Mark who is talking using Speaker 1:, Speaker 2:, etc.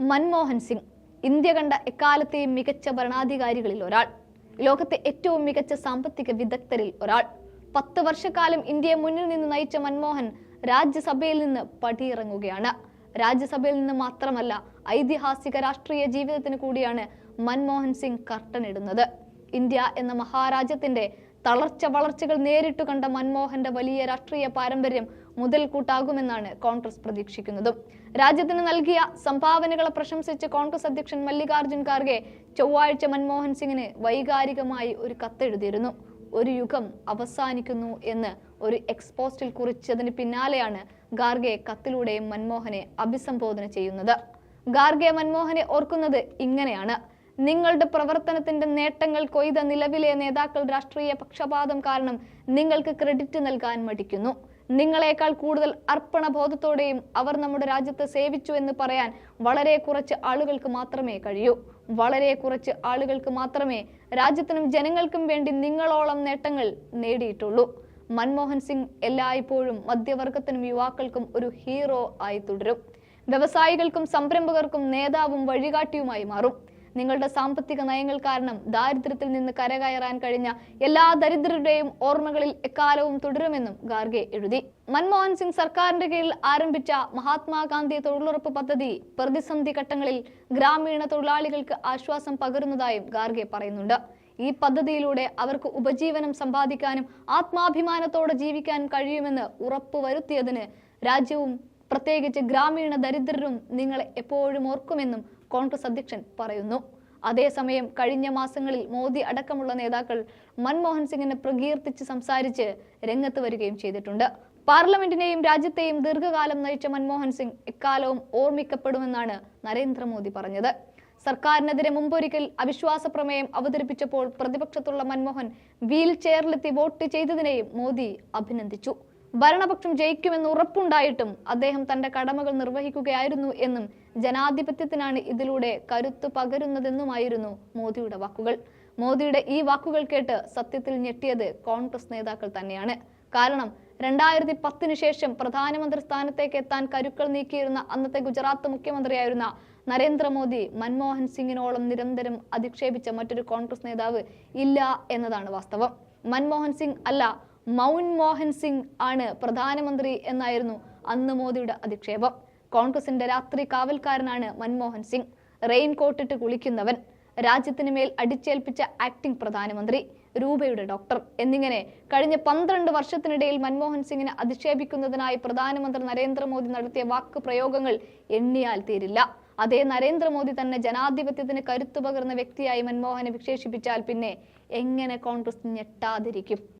Speaker 1: Manmohan Singh India കണ്ട എക്കാലത്തെയും മികച്ച ഭരണാധികാരികളിൽ ഒരാൾ. ലോകത്തെ ഏറ്റവും മികച്ച സാമ്പത്തിക വിദഗ്ധരിൽ ഒരാൾ. പത്ത് വർഷക്കാലം ഇന്ത്യയെ മുന്നിൽ നിന്ന് നയിച്ച മൻമോഹൻ രാജ്യസഭയിൽ നിന്ന് പടിയിറങ്ങുകയാണ്. രാജ്യസഭയിൽ നിന്ന് മാത്രമല്ല ഐതിഹാസിക രാഷ്ട്രീയ ജീവിതത്തിന് കൂടിയാണ് മൻമോഹൻ സിംഗ് കർട്ടനിടുന്നത്. ഇന്ത്യ എന്ന മഹാരാജ്യത്തിന്റെ തളർച്ച വളർച്ചകൾ നേരിട്ടു കണ്ട മൻമോഹന്റെ വലിയ രാഷ്ട്രീയ പാരമ്പര്യം മുതൽക്കൂട്ടാകുമെന്നാണ് കോൺഗ്രസ് പ്രതീക്ഷിക്കുന്നത്. രാജ്യത്തിന് നൽകിയ സംഭാവനകളെ പ്രശംസിച്ച് കോൺഗ്രസ് അധ്യക്ഷൻ മല്ലികാർജുൻ ഖാർഗെ ചൊവ്വാഴ്ച മൻമോഹൻ സിംഗിന് വൈകാരികമായി ഒരു കത്തെഴുതിയിരുന്നു. ഒരു യുഗം അവസാനിക്കുന്നു എന്ന് ഒരു എക്സ്പോസ്റ്റിൽ കുറിച്ചതിന് പിന്നാലെയാണ് ഖാർഗെ കത്തിലൂടെയും മൻമോഹനെ അഭിസംബോധന ചെയ്യുന്നത്. ഖാർഗെ മൻമോഹനെ ഓർക്കുന്നത് ഇങ്ങനെയാണ്. നിങ്ങളുടെ പ്രവർത്തനത്തിന്റെ നേട്ടങ്ങൾ കൊയ്ത നിലവിലെ നേതാക്കൾ രാഷ്ട്രീയ പക്ഷപാതം കാരണം നിങ്ങൾക്ക് ക്രെഡിറ്റ് നൽകാൻ മടിക്കുന്നു. നിങ്ങളെക്കാൾ കൂടുതൽ അർപ്പണബോധത്തോടെയും അവർ നമ്മുടെ രാജ്യത്തെ സേവിച്ചു എന്ന് പറയാൻ വളരെ കുറച്ച് ആളുകൾക്ക് മാത്രമേ കഴിയൂ. വളരെ കുറച്ച് ആളുകൾക്ക് മാത്രമേ രാജ്യത്തിനും ജനങ്ങൾക്കും വേണ്ടി നിങ്ങളോളം നേട്ടങ്ങൾ നേടിയിട്ടുള്ളൂ. മൻമോഹൻ സിംഗ് എല്ലായ്പ്പോഴും മധ്യവർഗത്തിനും യുവാക്കൾക്കും ഒരു ഹീറോ ആയി തുടരും. വ്യവസായികൾക്കും സംരംഭകർക്കും നേതാവും വഴികാട്ടിയുമായി മാറും. നിങ്ങളുടെ സാമ്പത്തിക നയങ്ങൾ കാരണം ദാരിദ്ര്യത്തിൽ നിന്ന് കരകയറാൻ കഴിഞ്ഞ എല്ലാ ദരിദ്രരുടെയും ഓർമ്മകളിൽ എക്കാലവും തുടരുമെന്നും ഗാർഗെ എഴുതി. മൻമോഹൻ സിംഗ് സർക്കാരിന്റെ കീഴിൽ ആരംഭിച്ച മഹാത്മാഗാന്ധി തൊഴിലുറപ്പ് പദ്ധതി പ്രതിസന്ധി ഘട്ടങ്ങളിൽ ഗ്രാമീണ തൊഴിലാളികൾക്ക് ആശ്വാസം പകരുന്നതായും ഗാർഗെ പറയുന്നുണ്ട്. ഈ പദ്ധതിയിലൂടെ അവർക്ക് ഉപജീവനം സമ്പാദിക്കാനും ആത്മാഭിമാനത്തോടെ ജീവിക്കാനും കഴിയുമെന്ന് ഉറപ്പുവരുത്തിയതിന് രാജ്യവും പ്രത്യേകിച്ച് ഗ്രാമീണ ദരിദ്രരും നിങ്ങളെ എപ്പോഴും ഓർക്കുമെന്നും കോൺഗ്രസ് അധ്യക്ഷൻ പറയുന്നു. അതേസമയം കഴിഞ്ഞ മാസങ്ങളിൽ മോദി അടക്കമുള്ള നേതാക്കൾ മൻമോഹൻ സിംഗിനെ പ്രകീർത്തിച്ച് സംസാരിച്ച് രംഗത്ത് വരികയും ചെയ്തിട്ടുണ്ട്. പാർലമെന്റിനെയും രാജ്യത്തെയും ദീർഘകാലം നയിച്ച മൻമോഹൻ സിംഗ് എക്കാലവും ഓർമ്മിക്കപ്പെടുമെന്നാണ് നരേന്ദ്രമോദി പറഞ്ഞത്. സർക്കാരിനെതിരെ മുമ്പൊരിക്കൽ അവിശ്വാസ പ്രമേയം അവതരിപ്പിച്ചപ്പോൾ പ്രതിപക്ഷത്തുള്ള മൻമോഹൻ വീൽ ചെയറിലെത്തി വോട്ട് ചെയ്തതിനെയും മോദി അഭിനന്ദിച്ചു. ഭരണപക്ഷം ജയിക്കുമെന്ന് ഉറപ്പുണ്ടായിട്ടും അദ്ദേഹം തന്റെ കടമകൾ നിർവഹിക്കുകയായിരുന്നു എന്നും ജനാധിപത്യത്തിനാണ് ഇതിലൂടെ കരുത്തു പകരുന്നതെന്നുമായിരുന്നു മോദിയുടെ വാക്കുകൾ. മോദിയുടെ ഈ വാക്കുകൾ കേട്ട് സത്യത്തിൽ ഞെട്ടിയത് കോൺഗ്രസ് നേതാക്കൾ തന്നെയാണ്. കാരണം രണ്ടായിരത്തി പത്തിന് ശേഷം പ്രധാനമന്ത്രി സ്ഥാനത്തേക്ക് എത്താൻ കരുക്കൾ നീക്കിയിരുന്ന അന്നത്തെ ഗുജറാത്ത് മുഖ്യമന്ത്രിയായിരുന്ന നരേന്ദ്രമോദി മൻമോഹൻ സിംഗിനോളം നിരന്തരം അധിക്ഷേപിച്ച മറ്റൊരു കോൺഗ്രസ് നേതാവ് ഇല്ല എന്നതാണ് വാസ്തവം. മൻമോഹൻ സിംഗ് അല്ല മൗൻ മോഹൻ സിംഗ് ആണ് പ്രധാനമന്ത്രി എന്നായിരുന്നു അന്ന് മോദിയുടെ അധിക്ഷേപം. കോൺഗ്രസിന്റെ രാത്രി കാവൽക്കാരനാണ് മൻമോഹൻ സിംഗ്. റെയിൻ കോട്ടിട്ട് കുളിക്കുന്നവൻ രാജ്യത്തിന് മേൽ അടിച്ചേൽപ്പിച്ച ആക്ടിംഗ് പ്രധാനമന്ത്രി രൂപയുടെ ഡോക്ടർ എന്നിങ്ങനെ കഴിഞ്ഞ പന്ത്രണ്ട് വർഷത്തിനിടയിൽ മൻമോഹൻ സിംഗിനെ അധിക്ഷേപിക്കുന്നതിനായി പ്രധാനമന്ത്രി നരേന്ദ്രമോദി നടത്തിയ വാക്ക് പ്രയോഗങ്ങൾ എണ്ണിയാൽ തീരില്ല. അതേ നരേന്ദ്രമോദി തന്നെ ജനാധിപത്യത്തിന് കരുത്തു പകർന്ന വ്യക്തിയായി മൻമോഹനെ വിശേഷിപ്പിച്ചാൽ പിന്നെ എങ്ങനെ കോൺഗ്രസ് ഞെട്ടാതിരിക്കും?